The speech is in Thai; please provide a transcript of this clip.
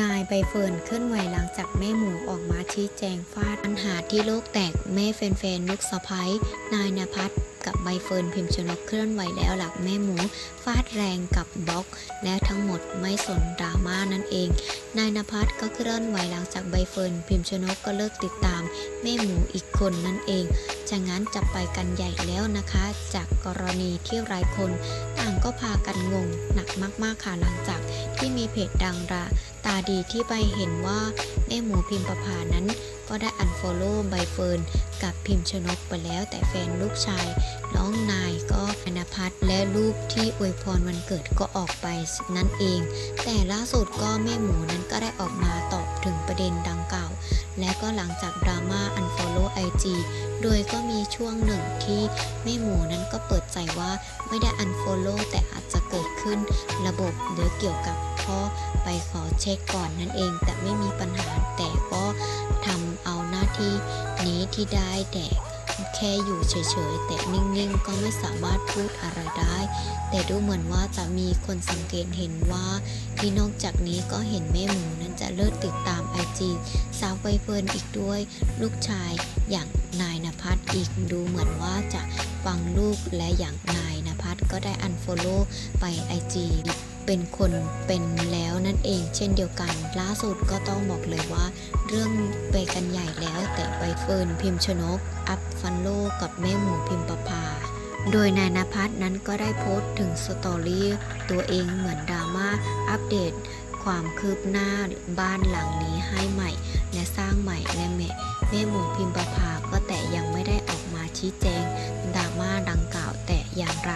นายใบเฟิร์นเคลื่อนไหวหลังจากแม่หมูออกมาชี้แจงฟาดปัญหาที่โลกแตกแม่แฟนๆลูกสะพ้ยนายนภัสกับใบเฟิร์นพิมพ์ชนกเคลื่อนไหวแล้วหลังแม่หมูฟาดแรงกับบล็อก และทั้งหมดไม่สนดราม่านั่นเอง นายนภัสก็เคลื่อนไหวหลังจากใบเฟิร์นพิมพ์ชนกก็เลิกติดตาม แม่หมูอีกคนนั่นเอง จากนั้นจะไปกันใหญ่แล้วนะคะ จากกรณีที่หลายคนต่างก็พากันงงหนักมากๆค่ะหลังจากที่มีเพจดังระตาดีที่ไปเห็นว่าแม่หมูพิมพ์ประพานั้น ก็ได้อันฟอลโล่ใบเฟิร์นกับพิมพ์ชนกไปแล้วแต่แฟนลูกชาย น้องนายก็อนาพัฒและรูปที่อวยพรวันเกิดก็ออกไปนั่นเอง แต่ล่าสุดก็แม่หมูนั้นก็ได้ออกมาตอบถึงประเด็นดังกล่าว และก็หลังจากดราม่า unfollow IG โดยก็มีช่วงหนึ่งที่แม่หมูนั้นก็เปิดใจว่าไม่ได้ unfollow แต่อาจจะเกิดขึ้นระบบหรือเกี่ยวกับพ่อไปขอเช็คก่อนนั่นเอง แต่ไม่มีปัญหาแต่ก็ทำเอาหน้าที่นี้ที่ได้แต่แค่อยู่เฉยๆ แต่นิ่งๆ ก็ไม่สามารถพูดอะไรได้ แต่ดูเหมือนว่าจะมีคนสังเกตเห็นว่า ที่นอกจากนี้ก็เห็นแม่หมูนั้นจะเลิกติดตาม IG สาวใบเฟิร์นอีกด้วย ลูกชายอย่างนายนภัสอีกดูเหมือนว่าจะฟังลูกและอย่างนายนภัสก็ได้อันฟอลโล่ไป IG เป็นคนเป็นแล้วนั่นเองเช่นเดียวกัน ล่าสุดก็ต้องบอกเลยว่า เรื่องไปกันใหญ่แล้วแต่ใบเฟิร์นพิมพ์ชนก อัพฟันโลกับแม่หมูพิมพ์ประภาโดยนายนภัสนั้นก็ได้โพสต์ถึงสตอรี่ตัวเองเหมือนดราม่าอัปเดตความคืบหน้าบ้านหลังนี้ให้ใหม่ และสร้างใหม่และแม่แม่หมูพิมพ์ประภาก็แต่ยังไม่ได้ออกมาชี้แจงดราม่าดังกล่าวแต่อย่างไร